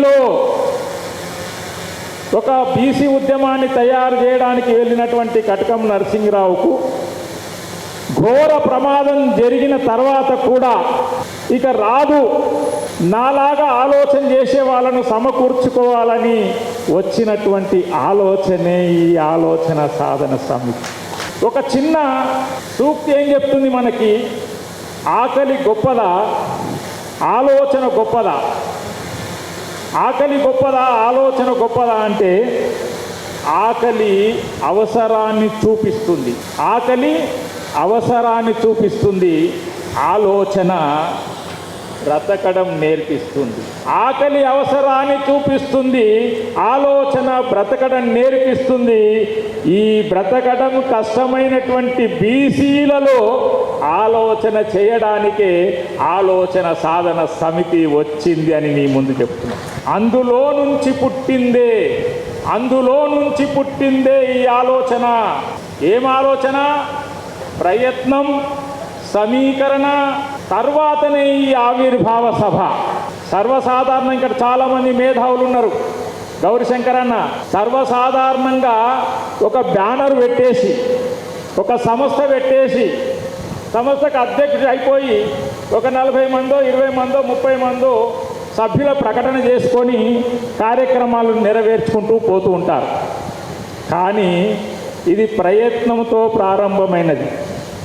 ఢిల్లీలో ఒక బీసీ ఉద్యమాన్ని తయారు చేయడానికి వెళ్ళినటువంటి కటకం నరసింహరావుకు ఘోర ప్రమాదం జరిగిన తర్వాత కూడా ఇక రాదు. నాలాగా ఆలోచన చేసే వాళ్ళను సమకూర్చుకోవాలని వచ్చినటువంటి ఆలోచనే ఈ ఆలోచన సాధన సమితి. ఒక చిన్న సూక్తి ఏం చెప్తుంది మనకి? ఆకలి గొప్పదా? ఆలోచన గొప్పదా? ఆకలి గొప్పదా ఆలోచన గొప్పదా అంటే ఆకలి అవసరాన్ని చూపిస్తుంది. ఆకలి అవసరాన్ని చూపిస్తుంది. ఆలోచన బ్రతకడం నేర్పిస్తుంది. ఆకలి అవసరాన్ని చూపిస్తుంది. ఆలోచన బ్రతకడం నేర్పిస్తుంది. ఈ బ్రతకడం కష్టమైనటువంటి బీసీలలో ఆలోచన చేయడానికే ఆలోచన సాధన సమితి వచ్చింది అని నీ ముందు చెప్తున్నా. అందులో నుంచి పుట్టిందే అందులో నుంచి పుట్టిందే ఈ ఆలోచన. ఏం ఆలోచన? ప్రయత్నం సమీకరణ తర్వాతనే ఈ ఆవిర్భావ సభ. సర్వసాధారణం ఇక్కడ చాలామంది మేధావులు ఉన్నారు. గౌరీశంకర్ అన్న సర్వసాధారణంగా ఒక బ్యానర్ పెట్టేసి ఒక సంస్థ పెట్టేసి సంస్థకు అధ్యక్షుడు అయిపోయి ఒక నలభై మందో ఇరవై మందో ముప్పై మందో సభ్యుల ప్రకటన చేసుకొని కార్యక్రమాలు నెరవేర్చుకుంటూ పోతూ ఉంటారు. కానీ ఇది ప్రయత్నంతో ప్రారంభమైనది.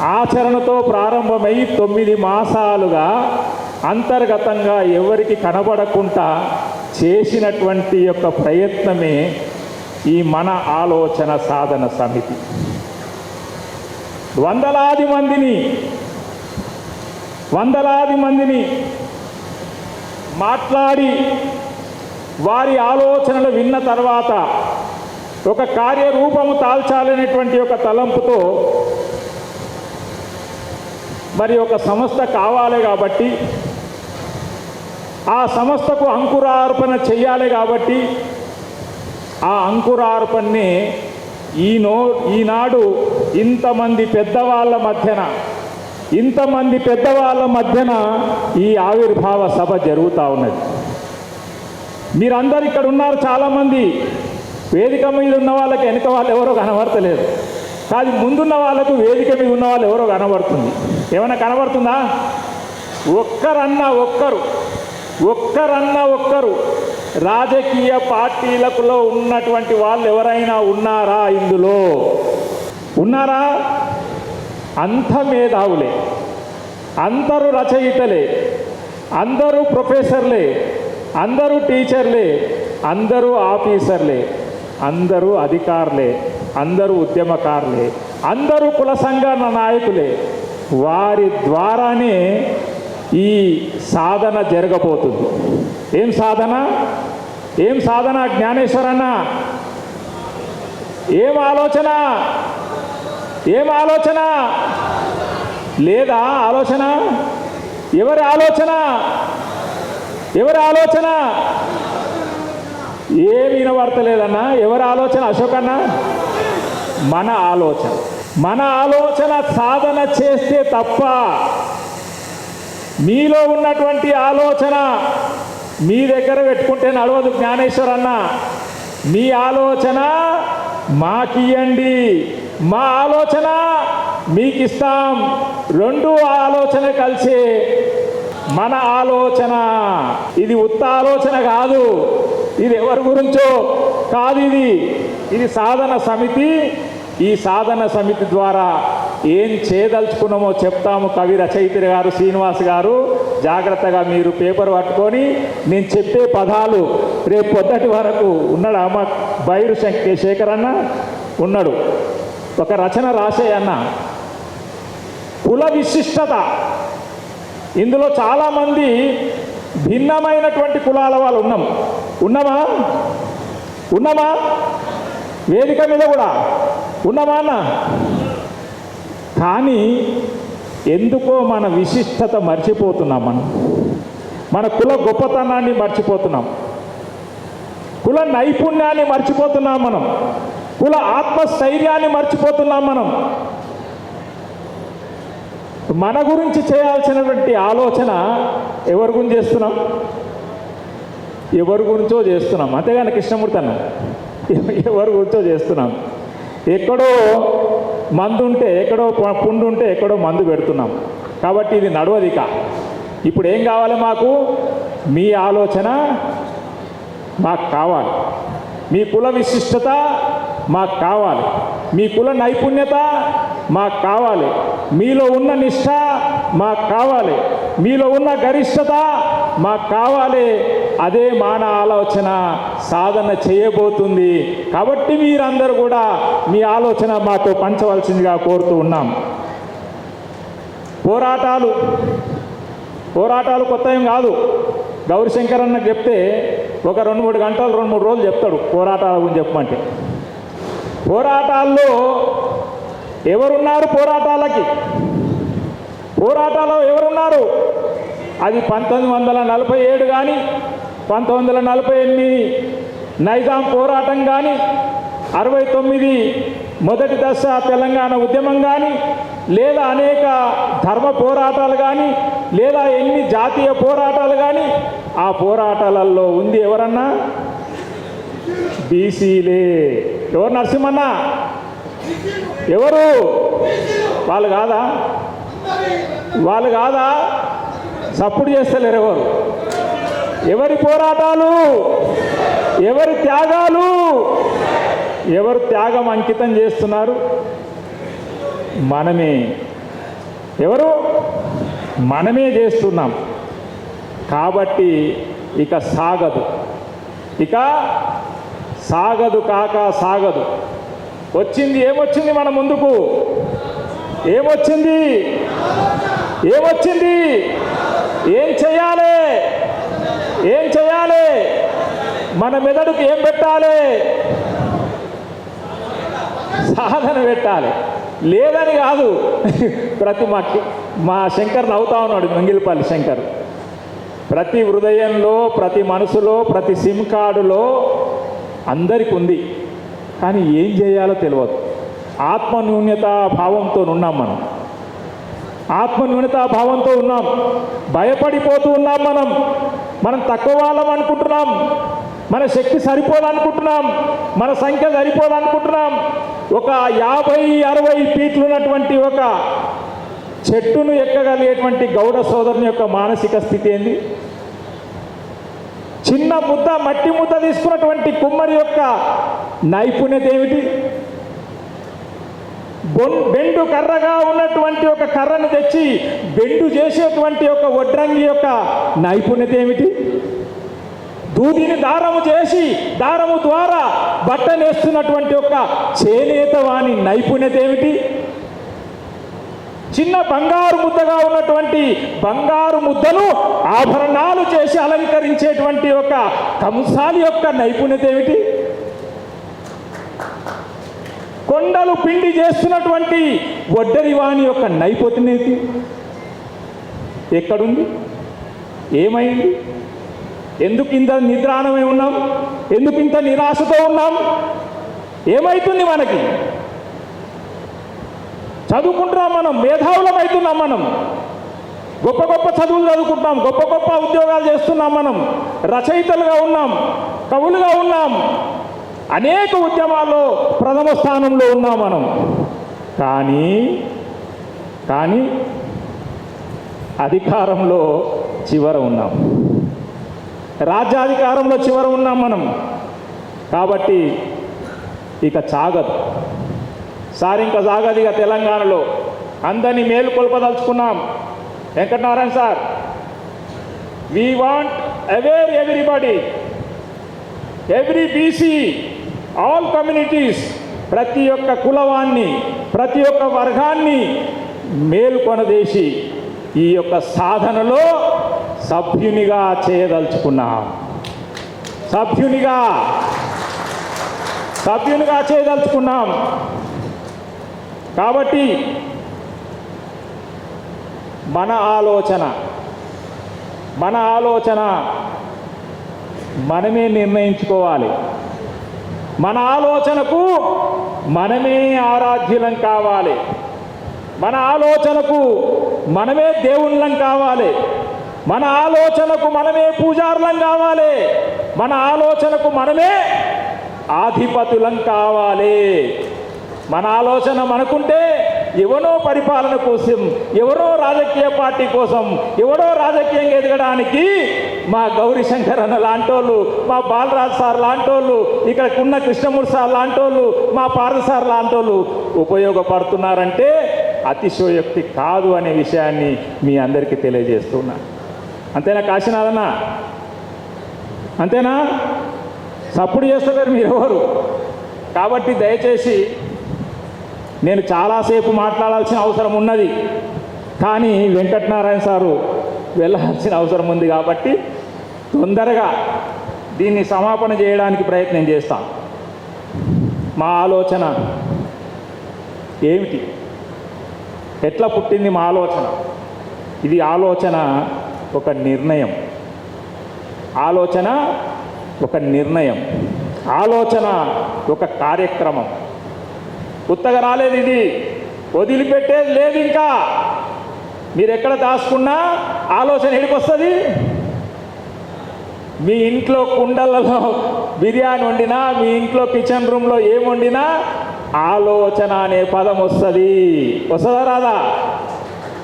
ఆచరణతో ప్రారంభమై తొమ్మిది మాసాలుగా అంతర్గతంగా ఎవరికి కనబడకుండా చేసినటువంటి యొక్క ప్రయత్నమే ఈ మన ఆలోచన సాధన సమితి. వందలాది మందిని వందలాది మందిని మాట్లాడి వారి ఆలోచనలు విన్న తర్వాత ఒక కార్యరూపము తాల్చాలనేటువంటి ఒక తలంపుతో మరి ఒక సంస్థ కావాలి కాబట్టి ఆ సంస్థకు అంకురార్పణ చెయ్యాలి కాబట్టి ఆ అంకురార్పణని ఈనో ఈనాడు ఇంతమంది పెద్దవాళ్ళ మధ్యన ఇంతమంది పెద్దవాళ్ళ మధ్యన ఈ ఆవిర్భావ సభ జరుగుతూ ఉన్నది. మీరందరు ఇక్కడ ఉన్నారు చాలామంది. వేదిక మీద ఉన్న వాళ్ళకి వెనక వాళ్ళు ఎవరో కనబడతలేదు. కాదు ముందున్న వాళ్ళకు వేదిక మీద ఉన్న వాళ్ళు ఎవరో కనబడుతుంది. ఏమైనా కనబడుతుందా? ఒక్కరన్నా ఒక్కరు ఒక్కరన్నా ఒక్కరు రాజకీయ పార్టీలకులో ఉన్నటువంటి వాళ్ళు ఎవరైనా ఉన్నారా ఇందులో? ఉన్నారా? అంత మేధావులే అందరూ రచయితలే అందరూ ప్రొఫెసర్లే అందరూ టీచర్లే అందరూ ఆఫీసర్లే అందరూ అధికారులే. అందరూ ఉద్యమకారులే అందరూ కుల సంఘాల నాయకులే. వారి ద్వారానే ఈ సాధన జరగబోతుంది. ఏం సాధన? ఏం సాధన జ్ఞానేశ్వరన్న? ఏం ఆలోచన? ఏం ఆలోచన? లేదా ఆలోచన? ఎవరి ఆలోచన? ఎవరి ఆలోచన? ఏమి వినబడతలేదన్నా. ఎవరి ఆలోచన? అశోకన్నా? అన్న మన ఆలోచన. మన ఆలోచన సాధన చేస్తే తప్ప మీలో ఉన్నటువంటి ఆలోచన మీ దగ్గర పెట్టుకుంటే నడవదు జ్ఞానేశ్వర్ అన్న. మీ ఆలోచన మాకియండి మా ఆలోచన మీకు ఇస్తాం రెండు ఆలోచన కలిసి మన ఆలోచన. ఇది ఉత్త ఆలోచన కాదు. ఇది ఎవరి గురించో కాదు ఇది. ఇది సాధన సమితి ఈ సాధన సమితి ద్వారా ఏం చేయదలుచుకున్నామో చెప్తాము కవి రచయిత్రి గారు శ్రీనివాస్ గారు. జాగ్రత్తగా మీరు పేపర్ పట్టుకొని నేను చెప్పే పదాలు రేపు పొద్దటి వరకు ఉన్నాడు అమ్మ బైరు శేఖర్ అన్న? ఉన్నాడు. ఒక రచన రాసే అన్న. కుల విశిష్టత. ఇందులో చాలామంది భిన్నమైనటువంటి కులాల వాళ్ళు ఉన్నాం. ఉన్నామా? ఉన్నామా? వేదిక మీద కూడా. ఉన్నామా కానీ ఎందుకో మన విశిష్టత మర్చిపోతున్నాం మనం. మన కుల గొప్పతనాన్ని మర్చిపోతున్నాం. కుల నైపుణ్యాన్ని మర్చిపోతున్నాం మనం. కుల ఆత్మస్థైర్యాన్ని మర్చిపోతున్నాం మనం. మన గురించి చేయాల్సినటువంటి ఆలోచన ఎవరి గురించి చేస్తున్నాం? ఎవరి గురించో చేస్తున్నాం. అంతేగాని కృష్ణమూర్తి అన్న ఎవరి గురించో చేస్తున్నాం? ఎక్కడో మందు ఉంటే ఎక్కడో పుండు ఉంటే ఎక్కడో మందు పెడుతున్నాం. కాబట్టి ఇది నడవదిక. ఇప్పుడు ఏం కావాలి మాకు? మీ ఆలోచన మాకు కావాలి. మీ కుల విశిష్టత మాకు కావాలి. మీ కుల నైపుణ్యత మాకు కావాలి. మీలో ఉన్న నిష్ఠ మాకు కావాలి. మీలో ఉన్న గరిష్టత మాకు కావాలి. అదే మాన ఆలోచన. సాధన చేయబోతుంది. కాబట్టి మీరందరూ కూడా మీ ఆలోచన మాతో పంచవలసిందిగా కోరుతూ ఉన్నాం. పోరాటాలు పోరాటాలు కొత్త ఏం కాదు. గౌరీశంకర్ అన్న చెప్తే ఒక రెండు మూడు గంటలు రెండు మూడు రోజులు చెప్తాడు పోరాటాల గురించి చెప్పమంటే. పోరాటాల్లో ఎవరున్నారు పోరాటాలకి? పోరాటాలు ఎవరున్నారు? అది పంతొమ్మిది వందల నలభై ఏడు కానీ పంతొమ్మిది వందల నలభై ఎనిమిది నైజాం పోరాటం కానీ అరవై తొమ్మిది మొదటి దశ తెలంగాణ ఉద్యమం కానీ లేదా అనేక ధర్మ పోరాటాలు కానీ లేదా ఎన్ని జాతీయ పోరాటాలు కానీ ఆ పోరాటాలలో ఉంది ఎవరన్నా? బీసీలే. ఎవరు నరసింహన్న? ఎవరు? వాళ్ళు కాదా? వాళ్ళు కాదా? సప్పుడు చేస్తలేరు ఎవరు? ఎవరి పోరాటాలు? ఎవరి త్యాగాలు? ఎవరు త్యాగం అంకితం చేస్తున్నారు? మనమే. ఎవరు? మనమే చేస్తున్నాం. కాబట్టి ఇక సాగదు. ఇక సాగదు కాక సాగదు. వచ్చింది ఏమొచ్చింది మన ముందుకు? ఏమొచ్చింది? ఏమొచ్చింది? ఏం చేయాలి? ఏం చేయాలి? మన మెదడుకు ఏం పెట్టాలి? సాధన పెట్టాలి. లేదని కాదు. ప్రతి మా మా శంకర్ నవ్వుతా ఉన్నాడు మంగిలిపల్లి శంకర్. ప్రతి హృదయంలో ప్రతి మనసులో ప్రతి సిమ్ కార్డులో అందరికి ఉంది కానీ ఏం చేయాలో తెలియదు ఆత్మన్యూన్యతా భావంతో ఉన్నాం మనం. ఆత్మన్యూన్యతా భావంతో ఉన్నాం. భయపడిపోతూ ఉన్నాం మనం. మనం తక్కువ వాళ్ళం అనుకుంటున్నాం. మన శక్తి సరిపోదనుకుంటున్నాం మన సంఖ్య సరిపోదనుకుంటున్నాం. ఒక యాభై అరవై ఫీట్లు ఉన్నటువంటి ఒక చెట్టును ఎక్కగలిగేటువంటి గౌడ సోదరుని యొక్క మానసిక స్థితి ఏంది? చిన్న ముద్ద మట్టి ముద్ద తీసుకున్నటువంటి కుమ్మరి యొక్క నైపుణ్యత ఏమిటి? బెండు కర్రగా ఉన్నటువంటి ఒక కర్రను తెచ్చి బెండు చేసేటువంటి ఒక వడ్రంగి యొక్క నైపుణ్యత ఏమిటి? దూదిని దారము చేసి దారము ద్వారా బట్ట నేస్తున్నటువంటి ఒక చేనేత వాని నైపుణ్యత ఏమిటి చిన్న బంగారు ముద్దగా ఉన్నటువంటి బంగారు ముద్దను ఆభరణాలు చేసి అలంకరించేటువంటి ఒక కంసాలి యొక్క నైపుణ్యత ఏమిటి కొండలు పిండి చేస్తున్నటువంటి వడ్డరి వాణి యొక్క నైపుణ్యత ఎక్కడుంది? ఏమైంది? ఎందుకు ఇంత నిద్రాణమై ఉన్నాం? ఎందుకు ఇంత నిరాశతో ఉన్నాం? ఏమైతుంది మనకి? చదువుకుంటున్నాం మనం మేధావులం అవుతున్నాం మనం. గొప్ప గొప్ప చదువులు చదువుకుంటున్నాం గొప్ప గొప్ప ఉద్యోగాలు చేస్తున్నాం మనం. రచయితలుగా ఉన్నాం కవులుగా ఉన్నాం. అనేక ఉద్యమాల్లో ప్రథమ స్థానంలో ఉన్నాం మనం. కానీ కానీ అధికారంలో చివర ఉన్నాం. రాజ్యాధికారంలో చివర ఉన్నాం మనం. కాబట్టి ఇక సాగదు. సార్ ఇంకా సాగదు ఇక తెలంగాణలో. అందరినీ మేలుకొల్పదలుచుకున్నాం Venkatanarayana sir we want aware everybody every BC all communities ప్రతి ఒక్క కులవాన్ని ప్రతి ఒక్క వర్గాన్ని మేల్కొనదేసి ఈ యొక్క సాధనలో సభ్యునిగా చేయదలుచుకున్నాం. సభ్యునిగా. సభ్యునిగా చేయదలుచుకున్నాం. కాబట్టి మన ఆలోచన మన ఆలోచన మనమే నిర్ణయించుకోవాలి. మన ఆలోచనకు మనమే ఆరాధ్యులం కావాలి. మన ఆలోచనకు మనమే దేవుళ్ళం కావాలి. మన ఆలోచనకు మనమే పూజారులం కావాలి. మన ఆలోచనకు మనమే ఆధిపతులం కావాలి. మన ఆలోచన మనకుంటే ఎవరో పరిపాలన కోసం ఎవరో రాజకీయ పార్టీ కోసం ఎవరో రాజకీయంగా ఎదగడానికి మా గౌరీ శంకర్ అన్న లాంటోళ్ళు మా బాలరాజ్ సార్ లాంటోళ్ళు ఇక్కడకున్న ఉన్న కృష్ణమూర్తి సార్ లాంటోళ్ళు మా పార్థ సార్ లాంటోళ్ళు ఉపయోగపడుతున్నారంటే అతిశయోక్తి కాదు అనే విషయాన్ని మీ అందరికీ తెలియజేస్తున్నాను అంతేనా కాశీనాథన్న? అంతేనా? సప్పుడు చేస్తలేరు మీరు ఎవరు కాబట్టి దయచేసి నేను చాలాసేపు మాట్లాడాల్సిన అవసరం ఉన్నది. కానీ వెంకటనారాయణ సారు వెళ్ళాల్సిన అవసరం ఉంది కాబట్టి తొందరగా దీన్ని సమాపన చేయడానికి ప్రయత్నం చేస్తాం. మా ఆలోచన ఏమిటి? ఎట్లా పుట్టింది మా ఆలోచన? ఇది ఆలోచన ఒక నిర్ణయం. ఆలోచన ఒక నిర్ణయం. ఆలోచన ఒక కార్యక్రమం. ఉత్తగా రాలేదు ఇది. వదిలిపెట్టేది లేదు ఇంకా. మీరు ఎక్కడ దాచుకున్నా ఆలోచన ఎడికొస్తుంది మీ ఇంట్లో కుండలలో బిర్యానీ వండినా మీ ఇంట్లో కిచెన్ రూమ్లో ఏం వండినా ఆలోచన అనే పదం వస్తుంది. వస్తుందా రాదా?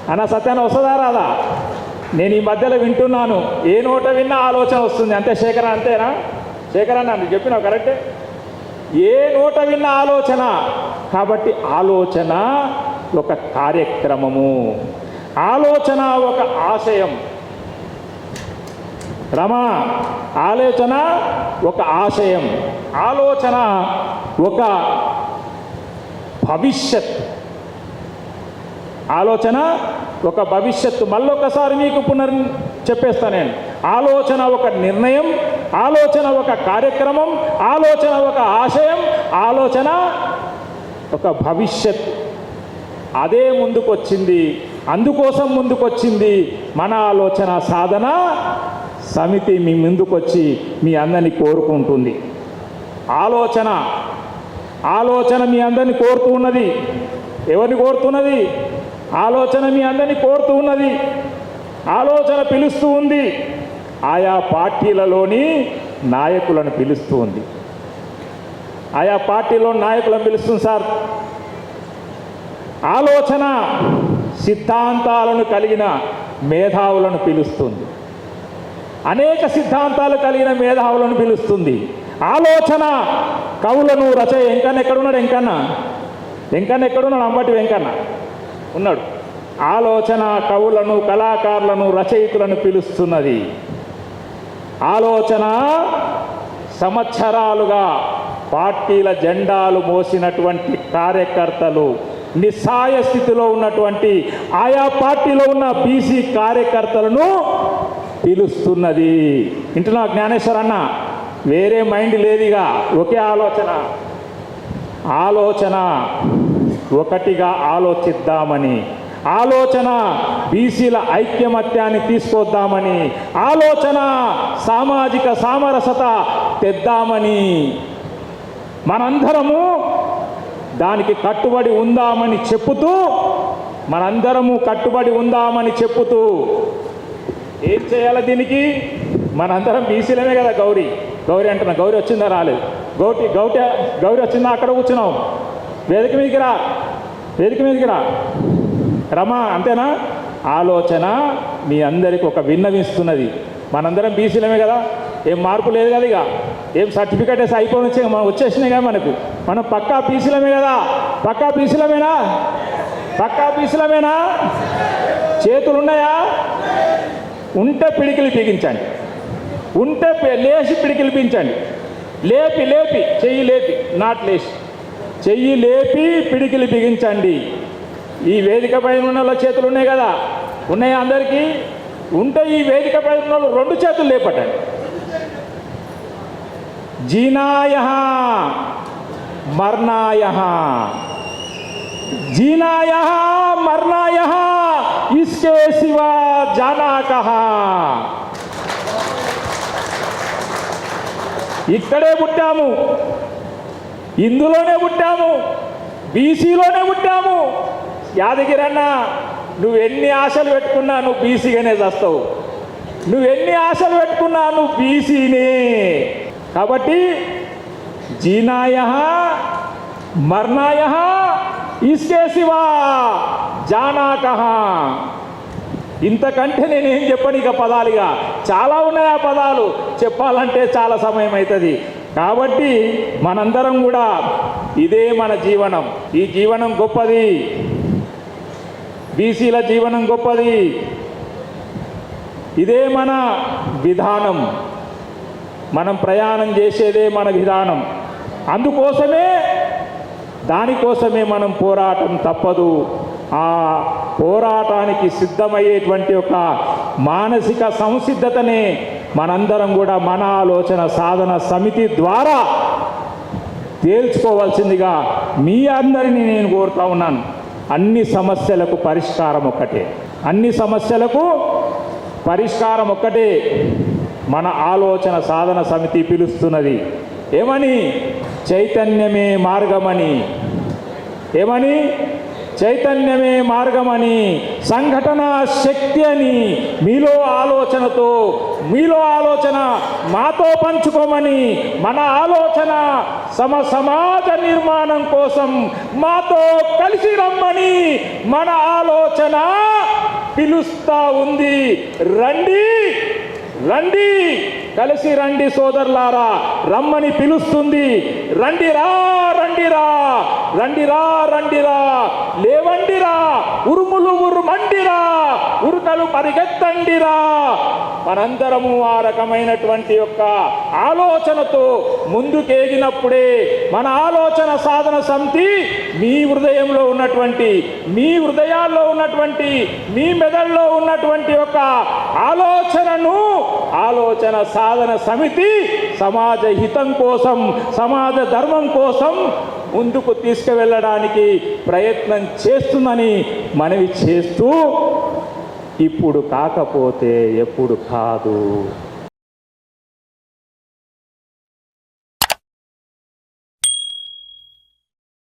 అన్న సత్యాన వస్తుందా రాదా? నేను ఈ మధ్యలో వింటున్నాను. ఏ నోట విన్నా ఆలోచన వస్తుంది. అంతే శేఖర అంతేనా? శేఖర నన్ను చెప్పినావు కరెక్టే ఏ నోట విన్న ఆలోచన? కాబట్టి ఆలోచన ఒక కార్యక్రమము. ఆలోచన ఒక ఆశయం. రమా ఆలోచన ఒక ఆశయం. ఆలోచన ఒక భవిష్యత్. ఆలోచన ఒక భవిష్యత్తు మళ్ళొకసారి మీకు పునర్ చెప్పేస్తా నేను. ఆలోచన ఒక నిర్ణయం ఆలోచన ఒక కార్యక్రమం ఆలోచన ఒక ఆశయం ఆలోచన ఒక భవిష్యత్ అదే ముందుకొచ్చింది అందుకోసం ముందుకొచ్చింది మన ఆలోచన సాధన సమితి మీ ముందుకొచ్చి మీ అందరినీ కోరుకుంటుంది. ఆలోచన ఆలోచన మీ అందరిని కోరుతూ ఉన్నది. ఎవరిని కోరుతున్నది? ఆలోచన మీ అందరినీ కోరుతూ ఉన్నది. ఆలోచన పిలుస్తూ ఉంది. ఆయా పార్టీలలోని నాయకులను పిలుస్తూ ఉంది. ఆయా పార్టీలో నాయకులను పిలుస్తుంది సార్. ఆలోచన సిద్ధాంతాలను కలిగిన మేధావులను పిలుస్తుంది. అనేక సిద్ధాంతాలు కలిగిన మేధావులను పిలుస్తుంది. ఆలోచన కవులను రచయ ఎంకన్నా ఎక్కడున్నాడు? ఎంకన్నా. ఎంకన్నా ఎక్కడున్నాడు? అంబటి వెంకన్న. ఉన్నాడు. ఆలోచన కవులను కళాకారులను రచయితులను పిలుస్తున్నది. ఆలోచన సంవత్సరాలుగా పార్టీల జెండాలు మోసినటువంటి కార్యకర్తలు నిస్సాయ స్థితిలో ఉన్నటువంటి ఆయా పార్టీలో ఉన్న బీసీ కార్యకర్తలను పిలుస్తున్నది. ఇంటున్నా జ్ఞానేశ్వర్ అన్న? వేరే మైండ్ లేదిగా ఒకే ఆలోచన. ఆలోచన ఒకటిగా ఆలోచిద్దామని ఆలోచన బీసీల ఐక్యమత్యాన్ని తీసుకొద్దామని ఆలోచన సామాజిక సామరసత తెద్దామని. మనందరము దానికి కట్టుబడి ఉందామని చెప్పుతూ మనందరము కట్టుబడి ఉందామని చెప్పుతూ ఏం చేయాలి దీనికి? మనందరం బీసీలమే కదా గౌరీ. గౌరీ అంటున్నా గౌరీ వచ్చిందా రాలేదు. గౌటి గౌట గౌరీ వచ్చిందా? అక్కడ కూర్చున్నాం. వేదిక మీదకి రా. వేదిక మీదకి రా రమా అంతేనా? ఆలోచన మీ అందరికి ఒక విన్నవిస్తున్నది. మనందరం బీసీలమే కదా. ఏం మార్పు లేదు కదా ఇక. ఏం సర్టిఫికేట్ వేసి అయిపోయి వచ్చే మనం వచ్చేసినాయి కదా మనకు. మనం పక్కా పీసీలమే కదా. పక్కా పీసీలమేనా పక్కా పీసీలమేనా చేతులు ఉన్నాయా ఉంటే పిడికిలు బిగించండి ఉంటే లేచి పిడికిలు బించండి లేపి లేపి చెయ్యి లేపి నాట్ లేచి చెయ్యి లేపి పిడికిలు బిగించండి. ఈ వేదిక పైన ఉన్న వాళ్ళ చేతులు ఉన్నాయి కదా? ఉన్నాయి అందరికీ? ఉంటే ఈ వేదిక పైన ఉన్న వాళ్ళు రెండు చేతులు లేపటండి జీనాయ మర్ణాయ జీనాయ మర్ణాయ ఇస్కే శివ జానాక ఇక్కడే పుట్టాము. ఇందులోనే పుట్టాము. బీసీలోనే పుట్టాము. యాదగిరి అన్న నువ్వు ఎన్ని ఆశలు పెట్టుకున్నా నువ్వు బీసీగానే చేస్తావు. నువ్వు ఎన్ని ఆశలు పెట్టుకున్నా నువ్వు బీసీని. కాబట్టి జీనాయ మర్ణాయ ఇస్కే శివా జానాక ఇంతకంటే నేనేం చెప్పను ఇక పదాలుగా. చాలా ఉన్నాయి ఆ పదాలు. చెప్పాలంటే చాలా సమయం అవుతుంది కాబట్టి మనందరం కూడా ఇదే మన జీవనం. ఈ జీవనం గొప్పది. బీసీల జీవనం గొప్పది. ఇదే మన విధానం. మనం ప్రయాణం చేసేదే మన విధానం. అందుకోసమే దానికోసమే మనం పోరాటం తప్పదు. ఆ పోరాటానికి సిద్ధమయ్యేటువంటి ఒక మానసిక సంసిద్ధతనే మనందరం కూడా మన ఆలోచన సాధన సమితి ద్వారా తేల్చుకోవాల్సిందిగా మీ అందరినీ నేను కోరుతా ఉన్నాను. అన్ని సమస్యలకు పరిష్కారం ఒక్కటే. అన్ని సమస్యలకు పరిష్కారం ఒక్కటే. మన ఆలోచన సాధన సమితి పిలుస్తున్నది. ఏమని? చైతన్యమే మార్గమని. ఏమని? చైతన్యమే మార్గమని సంఘటన శక్తి అని మీలో ఆలోచనతో మీలో ఆలోచన మాతో పంచుకోమని మన ఆలోచన సమ సమాజ నిర్మాణం కోసం మాతో కలిసి రమ్మని మన ఆలోచన పిలుస్తా ఉంది. రండి రండి కలిసి రండి సోదరులారా రమ్మని పిలుస్తుంది. రండిరా రండిరా రండిరా రండిరా మండిరా ఉరుములు ఉరుమండిరా ఉరుకలు పరిగెత్తండిరా. మనందరము ఆ రకమైనటువంటి యొక్క ఆలోచనతో ముందుకేగినప్పుడే మన ఆలోచన సాధన సమితి మీ హృదయంలో ఉన్నటువంటి మీ హృదయాల్లో ఉన్నటువంటి మీ మెదడులో ఉన్నటువంటి ఒక ఆలోచనను ఆలోచన సాధన సమితి సమాజ హితం కోసం సమాజ ధర్మం కోసం ముందుకు తీసుకువెళ్ళడానికి ప్రయత్నం చేస్తుందని మనవి చేస్తూ ఇప్పుడు కాకపోతే ఎప్పుడు కాదు.